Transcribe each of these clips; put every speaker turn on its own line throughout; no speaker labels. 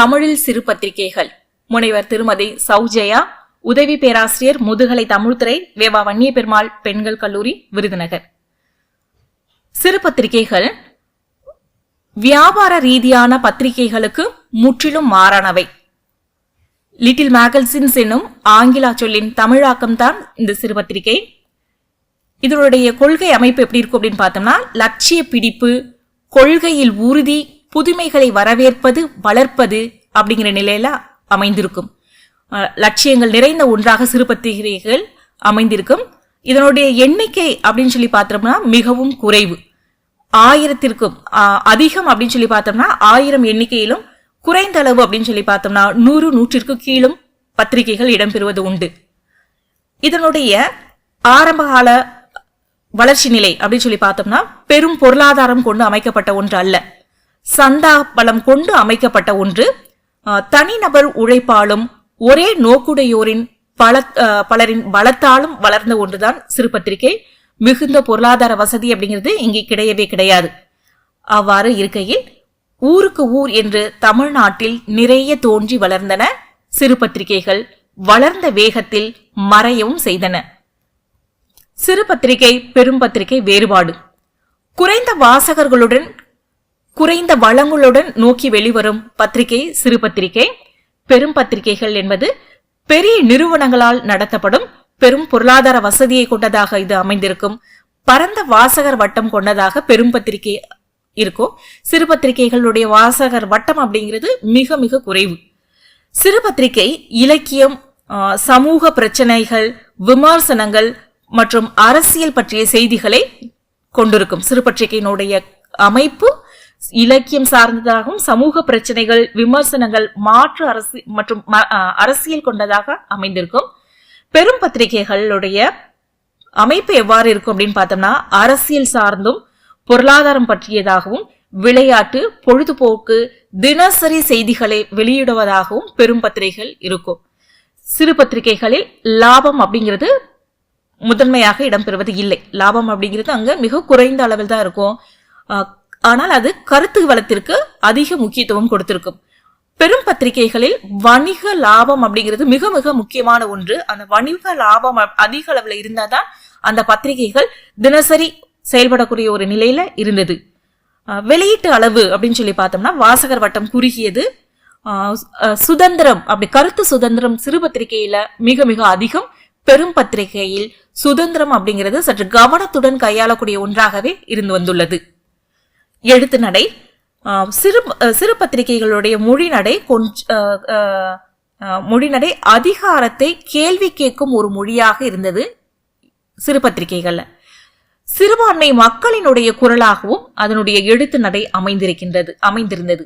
தமிழில் சிறு பத்திரிகைகள் முனைவர் திருமதி சௌஜயா உதவி பேராசிரியர் முதுகலை தமிழ்துறை வேவா வன்னிய பெருமாள் பெண்கள் கல்லூரி விருதுநகர். சிறு பத்திரிகைகள் வியாபார ரீதியான பத்திரிகைகளுக்கு முற்றிலும் மாறானவை. லிட்டில் மேகசின்ஸ் என்னும் ஆங்கிலா சொல்லின் தமிழாக்கம்தான் இந்த சிறு பத்திரிகை இதனுடைய கொள்கை அமைப்பு எப்படி இருக்கும் அப்படின்னு பார்த்தோம்னா லட்சிய பிடிப்பு கொள்கையில் உறுதி புதுமைகளை வரவேற்பது வளர்ப்பது அப்படிங்கிற நிலையில அமைந்திருக்கும். லட்சியங்கள் நிறைந்த ஒன்றாக சிறு பத்திரிகைகள் அமைந்திருக்கும். இதனுடைய எண்ணிக்கை அப்படின்னு சொல்லி பார்த்தோம்னா மிகவும் குறைவு. ஆயிரத்திற்கும் அதிகம் அப்படின்னு சொல்லி பார்த்தோம்னா ஆயிரம் எண்ணிக்கையிலும் குறைந்த அளவு அப்படின்னு சொல்லி பார்த்தோம்னா நூறு நூற்றிற்கு கீழும் பத்திரிகைகள் இடம்பெறுவது உண்டு. இதனுடைய ஆரம்பகால வளர்ச்சி நிலை அப்படின்னு சொல்லி பார்த்தோம்னா பெரும் பொருளாதாரம் கொண்டு அமைக்கப்பட்ட ஒன்று அல்ல. சந்தா பலம் கொண்டு அமைக்கப்பட்ட ஒன்று. தனிநபர் உழைப்பாலும் ஒரே நோக்குடையோரின் பல பலரின் பலத்தாலும் வளர்ந்த ஒன்றுதான் சிறுபத்திரிகை. மிகுந்த பொருளாதார வசதி அப்படிங்கிறது இங்கே கிடையவே கிடையாது. அவ்வாறு இருக்கையில் ஊருக்கு ஊர் என்று தமிழ்நாட்டில் நிறைய தோன்றி வளர்ந்தன சிறு பத்திரிகைகள் வளர்ந்த வேகத்தில் மறையவும் செய்தன. சிறு பத்திரிகை பெரும் பத்திரிகை வேறுபாடு. குறைந்த வாசகர்களுடன் குறைந்த வளங்களுடன் நோக்கி வெளிவரும் பத்திரிகை சிறு பத்திரிகை பெரும் பத்திரிகைகள் என்பது பெரிய நிறுவனங்களால் நடத்தப்படும் பெரும் பொருளாதார வசதியை கொண்டதாக இது அமைந்திருக்கும். பரந்த வாசகர் வட்டம் கொண்டதாக பெரும் பத்திரிகை இருக்கும். சிறு பத்திரிகைகளுடைய வாசகர் வட்டம் அப்படிங்கிறது மிக மிக குறைவு. சிறு பத்திரிகை இலக்கியம் சமூக பிரச்சனைகள் விமர்சனங்கள் மற்றும் அரசியல் பற்றிய செய்திகளை கொண்டிருக்கும். சிறு பத்திரிகையினுடைய அமைப்பு இலக்கியம் சார்ந்ததாகவும் சமூக பிரச்சனைகள் விமர்சனங்கள் மாற்று அரசு மற்றும் ம- அரசியல் கொண்டதாக அமைந்திருக்கும். பெரும் பத்திரிகைகளுடைய அமைப்பு எவ்வாறு இருக்கும் அப்படின்னு பார்த்தோம்னா அரசியல் சார்ந்தும் பொருளாதாரம் பற்றியதாகவும் விளையாட்டு பொழுதுபோக்கு தினசரி செய்திகளை வெளியிடுவதாகவும் பெரும் பத்திரிகைகள் இருக்கும். சிறு பத்திரிகைகளில் லாபம் அப்படிங்கிறது முதன்மையாக இடம்பெறுவது இல்லை. லாபம் அப்படிங்கிறது அங்க மிக குறைந்த அளவில் தான் இருக்கும். ஆனால் அது கருத்து வளத்திற்கு அதிக முக்கியத்துவம் கொடுத்திருக்கும். பெரும் பத்திரிகைகளில் வணிக லாபம் அப்படிங்கிறது மிக மிக முக்கியமான ஒன்று. அந்த வணிக லாபம் அதிக அளவில் இருந்தாதான் அந்த பத்திரிகைகள் தினசரி செயல்படக்கூடிய ஒரு நிலையில இருந்தது. வெளியீட்டு அளவு அப்படின்னு சொல்லி பார்த்தோம்னா வாசகர் வட்டம் குறுகியது. சுதந்திரம் அப்படி கருத்து சுதந்திரம் சிறு பத்திரிகையில மிக மிக அதிகம். பெரும் பத்திரிகையில் சுதந்திரம் அப்படிங்கிறது சற்று கவனத்துடன் கையாளக்கூடிய ஒன்றாகவே இருந்து வந்துள்ளது. எழுத்து நடை சிறு சிறு பத்திரிகைகளுடைய மொழிநடை கொஞ்ச மொழிநடை அதிகாரத்தை கேள்வி கேட்கும் ஒரு மொழியாக இருந்தது சிறு பத்திரிகைகள்ல. சிறுபான்மை மக்களினுடைய குரலாகவும் அதனுடைய எழுத்து நடை அமைந்திருக்கின்றது அமைந்திருந்தது.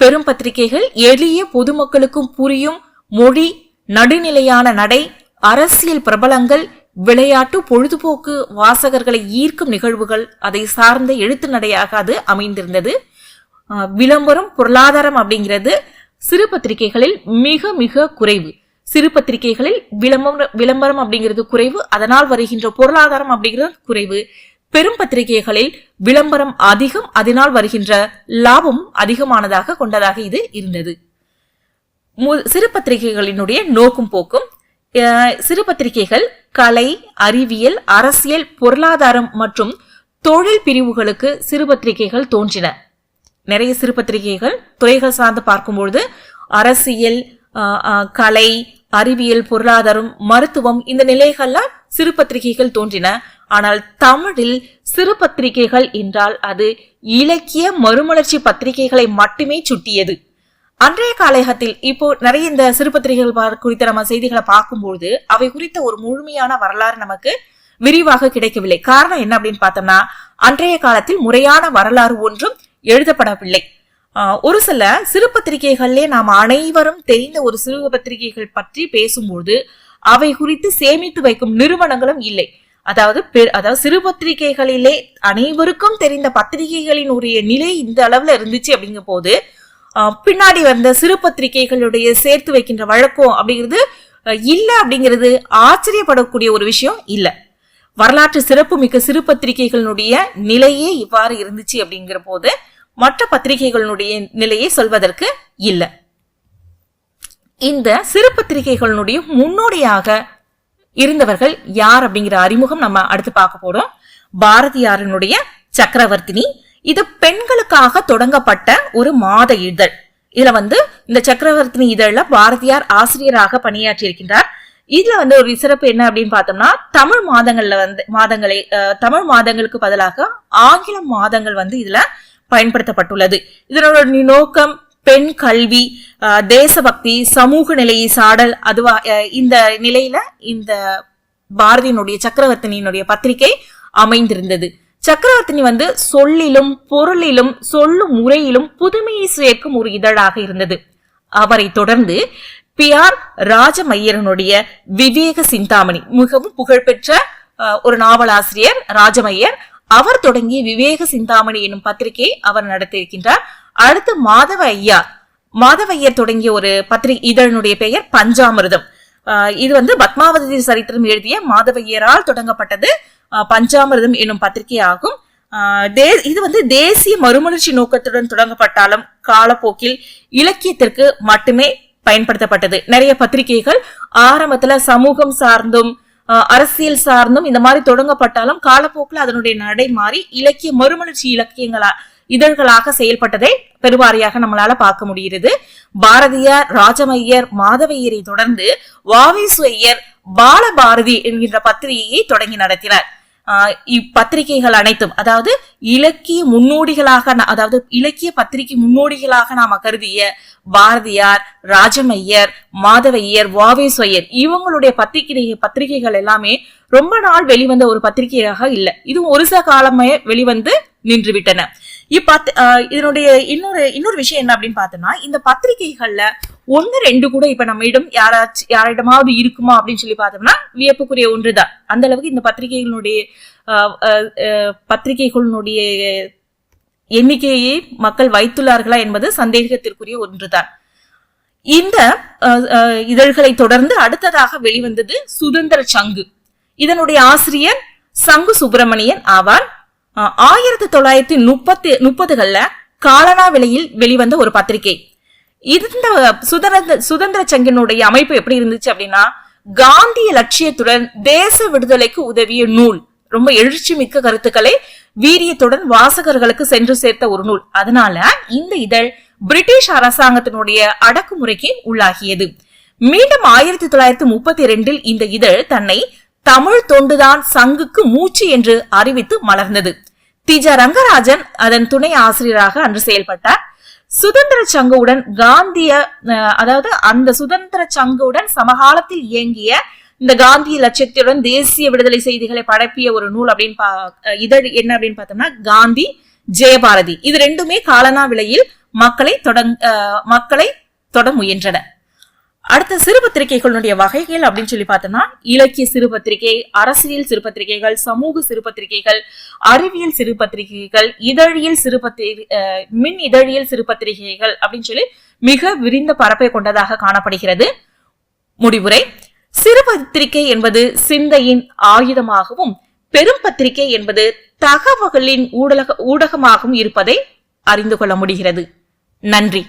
பெரும் பத்திரிகைகள் எளிய பொதுமக்களுக்கும் புரியும் மொழி நடுநிலையான நடை அரசியல் பிரபலங்கள் விளையாட்டு பொழுதுபோக்கு வாசகர்களை ஈர்க்கும் நிகழ்வுகள் அதை சார்ந்த எழுத்து நடையாக அது அமைந்திருந்தது விளம்பரம் பொருளாதாரம் அப்படிங்கிறது சிறு பத்திரிகைகளில் மிக மிக குறைவு. சிறு பத்திரிகைகளில் விளம்பரம் விளம்பரம் அப்படிங்கிறது குறைவு. அதனால் வருகின்ற பொருளாதாரம் அப்படிங்கிறது குறைவு. பெரும் பத்திரிகைகளில் விளம்பரம் அதிகம் அதனால் வருகின்ற லாபம் அதிகமானதாக கொண்டதாக இது இருந்தது. சிறு பத்திரிகைகளினுடைய நோக்கும் போக்கும் சிறு பத்திரிகைகள் கலை அறிவியல் அரசியல் பொருளாதாரம் மற்றும் தொழில் பிரிவுகளுக்கு சிறு பத்திரிகைகள் தோன்றின. நிறைய சிறு பத்திரிகைகள் துறைகள் சார்ந்து பார்க்கும்பொழுது அரசியல் கலை அறிவியல் பொருளாதாரம் மருத்துவம் இந்த நிலைகள்லாம் சிறு பத்திரிகைகள் தோன்றின. ஆனால் தமிழில் சிறு பத்திரிகைகள் என்றால் அது இலக்கிய மறுமலர்ச்சி பத்திரிகைகளை மட்டுமே சுட்டியது. அன்றைய காலகத்தில் இப்போ நிறைய இந்த சிறுபத்திரிகைகள் குறித்த நம்ம செய்திகளை பார்க்கும்போது அவை குறித்த ஒரு முழுமையான வரலாறு நமக்கு விரிவாக கிடைக்கவில்லை. காரணம் என்ன அப்படின்னு பார்த்தோம்னா அன்றைய காலத்தில் முறையான வரலாறு ஒன்றும் எழுதப்படவில்லை. ஒரு சில சிறு பத்திரிகைகளிலே நாம் அனைவரும் தெரிந்த ஒரு சிறு பத்திரிகைகள் பற்றி பேசும்போது அவை குறித்து சேமித்து வைக்கும் நிறுவனங்களும் இல்லை. அதாவது அதாவது சிறு பத்திரிகைகளிலே அனைவருக்கும் தெரிந்த பத்திரிகைகளின் உரிய நிலை இந்த அளவுல இருந்துச்சு அப்படிங்கும் போது பின்னாடி வந்த சிறு பத்திரிகைகளுடைய சேர்த்து வைக்கின்ற வழக்கம் அப்படிங்கிறது இல்லை அப்படிங்கிறது ஆச்சரியப்படக்கூடிய ஒரு விஷயம் இல்லை. வரலாற்று சிறப்பு மிக்க சிறு பத்திரிகைகளினுடைய நிலையே இவ்வாறு இருந்துச்சு அப்படிங்கிற போது மற்ற பத்திரிகைகளினுடைய நிலையை சொல்வதற்கு இல்லை. இந்த சிறு பத்திரிகைகளினுடைய முன்னோடியாக இருந்தவர்கள் யார் அப்படிங்கிற அறிமுகம் நம்ம அடுத்து பார்க்க போறோம். பாரதியாரினுடைய சக்கரவர்த்தினி இது பெண்களுக்காக தொடங்கப்பட்ட ஒரு மாத இதழ் இதுல வந்து இந்த சக்கரவர்த்தினி இதழ்ல பாரதியார் ஆசிரியராக பணியாற்றி இருக்கின்றார் இதுல வந்து ஒரு சிறப்பு என்ன அப்படின்னு பார்த்தோம்னா தமிழ் மாதங்கள்ல வந்து மாதங்களை தமிழ் மாதங்களுக்கு பதிலாக ஆங்கில மாதங்கள் வந்து இதுல பயன்படுத்தப்பட்டுள்ளது. இதனோட நோக்கம் பெண் கல்வி தேசபக்தி சமூக நிலையை சாடல் அதுவா இந்த நிலையில இந்த பாரதியினுடைய சக்கரவர்த்தினியினுடைய பத்திரிகை அமைந்திருந்தது. சக்கரவர்த்தினி வந்து சொல்லிலும் பொருளிலும் சொல்லும் முறையிலும் புதுமையை சேர்க்கும் ஒரு இதழாக இருந்தது. அவரை தொடர்ந்து பி ஆர் ராஜமையரனுடைய விவேக சிந்தாமணி மிகவும் புகழ்பெற்ற ஒரு நாவலாசிரியர் ராஜமையர். அவர் தொடங்கிய விவேக சிந்தாமணி என்னும் பத்திரிகை அவர் நடத்தியிருக்கின்றார். அடுத்து மாதவ ஐயா. மாதவ ஐயர் தொடங்கிய ஒரு பத்திரிகை இதழனுடைய பெயர் பஞ்சாமிரதம். இது வந்து பத்மாவதி சரித்திரம் எழுதிய மாதவையரால் தொடங்கப்பட்டது. பஞ்சாமிரதம் என்னும் பத்திரிகை ஆகும் தே- இது வந்து தேசிய மறுமலர்ச்சி நோக்கத்துடன் தொடங்கப்பட்டாலும் காலப்போக்கில் இலக்கியத்திற்கு மட்டுமே பயன்படுத்தப்பட்டது. நிறைய பத்திரிகைகள் ஆரம்பத்துல சமூகம் சார்ந்தும் அரசியல் சார்ந்தும் இந்த மாதிரி தொடங்கப்பட்டாலும் காலப்போக்கில் அதனுடைய நடை மாறி இலக்கிய மறுமலர்ச்சி இலக்கியங்களா இதழ்களாக செயல்பட்டதை பெருவாரியாக நம்மளால பார்க்க முடிகிறது. பாரதியார் ராஜமையர் மாதவையரை தொடர்ந்து வாவேசு ஐயர் பாலபாரதி என்கின்ற பத்திரிகையை தொடங்கி நடத்தினார். இப்பத்திரிகைகள் அனைத்தும் அதாவது இலக்கிய முன்னோடிகளாக அதாவது இலக்கிய பத்திரிகை முன்னோடிகளாக நாம கருதிய பாரதியார் ராஜமையர் மாதவையர் வாவேஸ்வயர் இவங்களுடைய பத்திரிகை பத்திரிகைகள் எல்லாமே ரொம்ப நாள் வெளிவந்த ஒரு பத்திரிகையாக இல்லை. இதுவும் ஒரு சில காலமே வெளிவந்து நின்று விட்டன இப்பத் இதனுடைய இன்னொரு இன்னொரு விஷயம் என்ன அப்படின்னு பார்த்தோம்னா இந்த பத்திரிகைகள்ல ஒன்னு ரெண்டு கூட இப்ப நம்மிடம் யாராச்சும் யாரிடமாவது இருக்குமா அப்படின்னு சொல்லி பார்த்தோம்னா வியப்புக்குரிய ஒன்றுதான். அந்த அளவுக்கு இந்த பத்திரிகைகளுடைய பத்திரிகைகளினுடைய எண்ணிக்கையை மக்கள் வைத்துள்ளார்களா என்பது சந்தேகத்திற்குரிய ஒன்றுதான். இந்த இதழ்களை தொடர்ந்து அடுத்ததாக வெளிவந்தது சுதந்திர சங்கு. இதனுடைய ஆசிரியர் சங்கு சுப்பிரமணியன் ஆவார். ஆயிரத்தி தொள்ளாயிரத்தி முப்பத்தி முப்பதுகள்ல காலனா விலையில் வெளிவந்த ஒரு பத்திரிகை. இந்த சுதந்திர சுதந்திர சங்கினுடைய அமைப்பு எப்படி இருந்துச்சு அப்படின்னா காந்திய லட்சியத்துடன் தேச விடுதலைக்கு உதவிய நூல். ரொம்ப எழுச்சி மிக்க கருத்துக்களை வீரியத்துடன் வாசகர்களுக்கு சென்று சேர்த்த ஒரு நூல். அதனால இந்த இதழ் பிரிட்டிஷ் அரசாங்கத்தினுடைய அடக்குமுறைக்கு உள்ளாகியது. மீண்டும் ஆயிரத்தி தொள்ளாயிரத்தி முப்பத்தி இரண்டில் இந்த இதழ் தன்னை தமிழ் தொண்டுதான் சங்குக்கு மூச்சு என்று அறிவித்து மலர்ந்தது. திஜ ரங்கராஜன் அதன் துணை ஆசிரியராக அன்று செயல்பட்டார். சுதந்திர சங்குவுடன் காந்திய அஹ், அதாவது அந்த சுதந்திர சங்குடன் சமகாலத்தில் இயங்கிய இந்த காந்திய லட்சியத்துடன் தேசிய விடுதலை செய்திகளை படைப்பிய ஒரு நூல் அப்படின்னு பா அஹ், இதழ் என்ன அப்படின்னு பார்த்தோம்னா காந்தி ஜெயபாரதி. இது ரெண்டுமே காலனா விலையில் மக்களை தொடங் மக்களை தொட முயன்றன. அடுத்த சிறு பத்திரிகைகளுடைய வகைகள் அப்படின்னு சொல்லி பார்த்தோம்னா இலக்கிய சிறு பத்திரிகை அரசியல் சிறு பத்திரிகைகள் சமூக சிறு பத்திரிகைகள் அறிவியல் சிறு பத்திரிகைகள் இதழியல் சிறு பத்திரிகை அஹ், மின் இதழியல் சிறு பத்திரிகைகள் அப்படின்னு சொல்லி மிக விரிந்த பரப்பை கொண்டதாக காணப்படுகிறது. முடிவுரை. சிறு பத்திரிகை என்பது சிந்தையின் ஆயுதமாகவும் பெரும் பத்திரிகை என்பது தகவல்களின் ஊடக ஊடகமாகவும் இருப்பதை அறிந்து கொள்ள முடிகிறது. நன்றி.